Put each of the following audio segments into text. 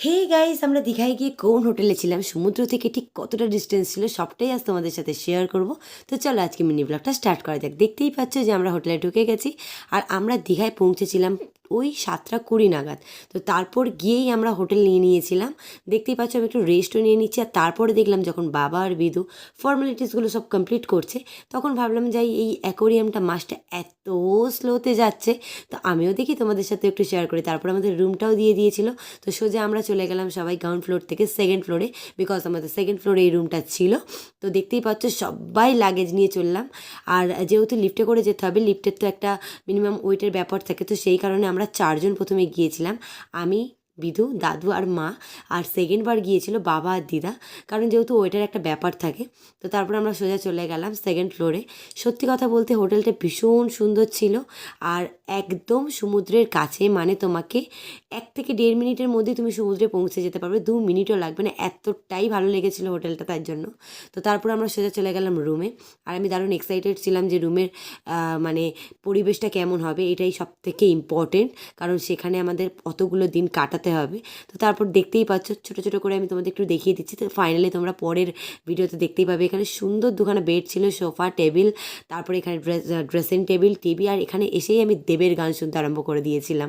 Hey guys আমরা দীঘায় গিয়ে কোন হোটেলে ছিলাম? সমুদ্র থেকে ঠিক কতটা ডিস্টেন্স ছিল সবটাই আজ তোমাদের সাথে শেয়ার করব। তো চলো আজকে মিনি ব্লগটা স্টার্ট করা যাক। দেখতেই পাচ্ছ যে আমরা হোটেলে ঢুকে গেছি। আর আমরা দীঘায় পৌঁছেছিলাম ওই সাতটা কুড়ি নাগাদ। তো তারপর গিয়েই আমরা হোটেল নিয়ে নিয়েছিলাম। দেখতেই পাচ্ছ আমি একটু রেস্টও নিয়ে নিচ্ছি আর তারপরে দেখলাম যখন বাবা আর বিদু ফর্মালিটিসগুলো সব কমপ্লিট করছে, তখন ভাবলাম যাই এই অ্যাকোরিয়ামটা মাছটা এত স্লোতে যাচ্ছে। তো আমিও দেখি তোমাদের সাথে একটু শেয়ার করি। তারপর আমাদের রুমটাও দিয়ে দিয়েছিল। তো সোজা আমরা চলে গেলাম সবাই গ্রাউন্ড ফ্লোর থেকে সেকেন্ড ফ্লোরে বিকজ আমাদের সেকেন্ড ফ্লোরে এই রুমটা ছিল। তো দেখতেই পাচ্ছ সবাই লাগেজ নিয়ে চললাম। আর যেহেতু লিফটে করে যেতে হবে লিফটের তো একটা মিনিমাম ওয়েটের ব্যাপার থাকে। তো সেই কারণে আমরা চারজন প্রথমে গিয়েছিলাম। আমি বিধু, দাদু আর মা, আর সেকেন্ড বার গিয়েছিল বাবা আর দিদা। কারণ যেহেতু ওইটার একটা ব্যাপার থাকে, তো তারপর আমরা সোজা চলে গেলাম সেকেন্ড ফ্লোরে সত্যি কথা বলতে হোটেলটা ভীষণ সুন্দর ছিল, আর একদম সমুদ্রের কাছে মানে তোমাকে এক থেকে দেড় মিনিটের মধ্যে তুমি সমুদ্রে পৌঁছে যেতে পারবে, দু মিনিটও লাগবে না, এতটাই ভালো লেগেছিল হোটেলটা তার জন্য। তো তারপর আমরা সোজা চলে গেলাম রুমে আর আমি দারুণ এক্সাইটেড ছিলাম যে রুমের মানে পরিবেশটা কেমন হবে, এটাই সব থেকে ইম্পর্টেন্ট কারণ সেখানে আমাদের অতগুলো দিন কাটাতে হবে। তো তারপর দেখতেই পাচ্ছ, ছোটো ছোটো করে আমি তোমাদের একটু দেখিয়ে দিচ্ছি। তো ফাইনালি তোমরা পরের ভিডিওতে দেখতেই পাবে। এখানে সুন্দর দুখানা বেড ছিল সোফা টেবিল তারপরে এখানে ড্রেস ড্রেসিং টেবিল টিভি আর এখানে এসেই আমি দেবের গান শুনতে আরম্ভ করে দিয়েছিলাম।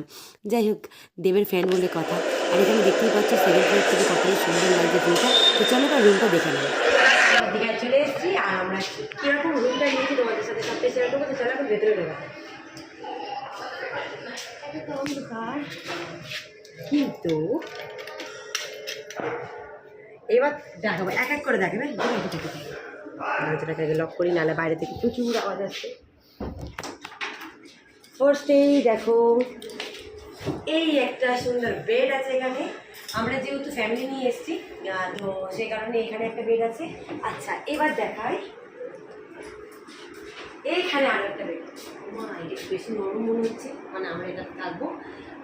যাই হোক, দেবের ফ্যান বলে কথা। আর এখানে দেখতেই পাচ্ছ সেকেন্ড ফ্লোর থেকে কতই সুন্দর লাগছে ভিউটা তো চলো এবার রুমটা দেখে নেব চলে আর আমরা রুমটা নিয়েছি তোমাদের সাথে চলো এখন ভেতরে ঢোকা। কিন্তু এবার দেখাবো এক এক করে দেখাবে আগে লক করি, নাহলে বাইরে থেকে প্রচুর আওয়াজ আসছে ফার্স্টেই দেখো, এই একটা সুন্দর বেড আছে এখানে। আমরা যেহেতু ফ্যামিলি নিয়ে এসেছি তো সেই কারণে এখানে একটা বেড আছে। আচ্ছা এবার দেখাই। এইখানে আরও একটা বেড মা বেশি নরম মনে হচ্ছে। মানে আমরা এটা থাকব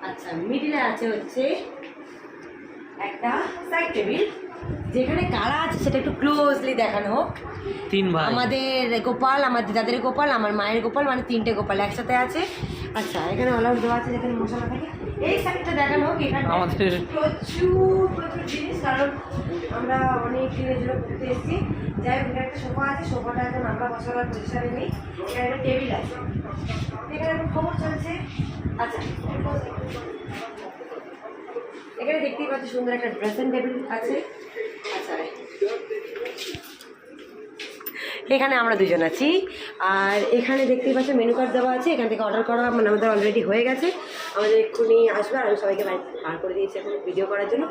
আচ্ছা মিডিলে আছে হচ্ছে একটা সাইড টেবিল যেখানে কারা আছে সেটা একটু ক্লোজলি দেখানো হোক। তিন ভাই। আমাদের গোপাল আমার দিদাদের গোপাল আমার মায়ের গোপাল মানে তিনটে গোপাল একসাথে আছে। আচ্ছা এখানে অলআউট দেওয়া আছে যেখানে মশলা থাকে। এই সাইডটা দেখানো হোক এখানে আমাদের- প্রচুর প্রচুর জিনিস কারণ আমরা অনেক দিনের জন্য ঘুরতে এসেছি। যাই হোক এখানে একটা সোফা আছে সোফাটা এখন আমরা বসাবার পজিশনে নেই। এখানে একটা টেবিল আছে। এখানে খবর চলছে আচ্ছা। এখানে দেখতেই পাচ্ছি সুন্দর একটা ড্রেসিং টেবিল আছে। আচ্ছা। এখানে আমরা দুজন আছি। আর এখানে দেখতেই পাচ্ছ মেনু কার্ড দেওয়া আছে। এখান থেকে অর্ডার করা মানে আমাদের অলরেডি হয়ে গেছে। আমাদের এক্ষুনি আসবে আর আমি সবাইকে বার করে দিয়েছি এখন ভিডিও করার জন্য।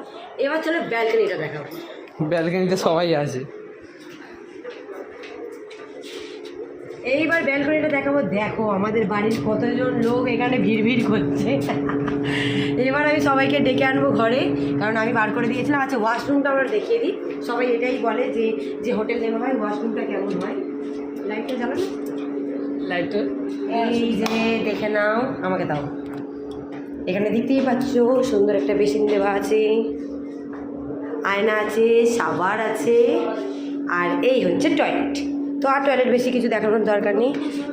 এবার চলো ব্যালকনিটা দেখাবো। ব্যালকানিতে সবাই আছে। এইবার ব্যালকনিটা দেখাবো। দেখো আমাদের বাড়ির কতজন লোক এখানে ভিড় ভিড় করছে। এবার আমি সবাইকে ডেকে আনব ঘরে কারণ আমি বার করে দিয়েছিলাম। আচ্ছা ওয়াশরুমটা আমরা দেখিয়ে দিই। সবাই এটাই বলে যে যে হোটেল নেওয়া হয় ওয়াশরুমটা কেমন হয়? লাইটটা জ্বালানো লাইটটা এই যে দেখে নাও আমাকে দাও। এখানে দেখতেই পাচ্ছ সুন্দর একটা বেসিন দেওয়া আছে। আয়না আছে সাবার আছে আর এই হচ্ছে টয়লেট তো আর টয়লেট বেশি কিছু দেখানোর দরকার নেই।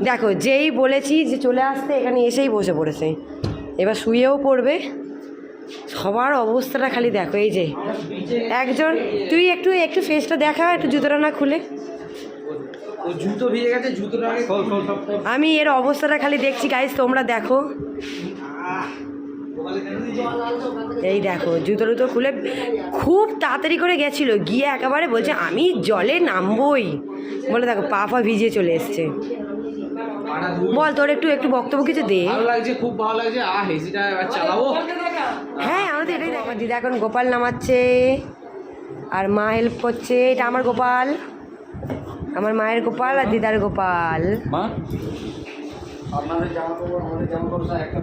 দেখো যেই বলেছি যে চলে আসতে এখানে এসেই বসে পড়েছে। এবার শুয়েও পড়বে। সবার অবস্থাটা খালি দেখো এই যে। একজন তুই একটু একটু ফেসটা দেখা একটু জুতোটা না খুলে। জুতো ভিজে গেছে জুতোটা। আমি এর অবস্থাটা খালি দেখছি গাইজ তোমরা দেখো। এই দেখো জুতো টুতো খুলে খুব তাড়াতাড়ি করে গেছিল গিয়ে একেবারে বলছে আমি জলে নামবই। বলে দেখো পা ফা ভিজে চলে এসছে। বল তোর একটু একটু বক্তব্য কিছু দে। ভালো লাগছে খুব ভালো লাগছে। আ হেসিটা চালাবো। হ্যাঁ তো এটাই দেখো। আমার দিদা এখন গোপাল নামাচ্ছে আর মা হেল্প করছে। এটা আমার গোপাল আমার মায়ের গোপাল আর দিদার গোপাল। মা? আপনাদের জামা কাপড় আমাদের জামা কাপড় একটা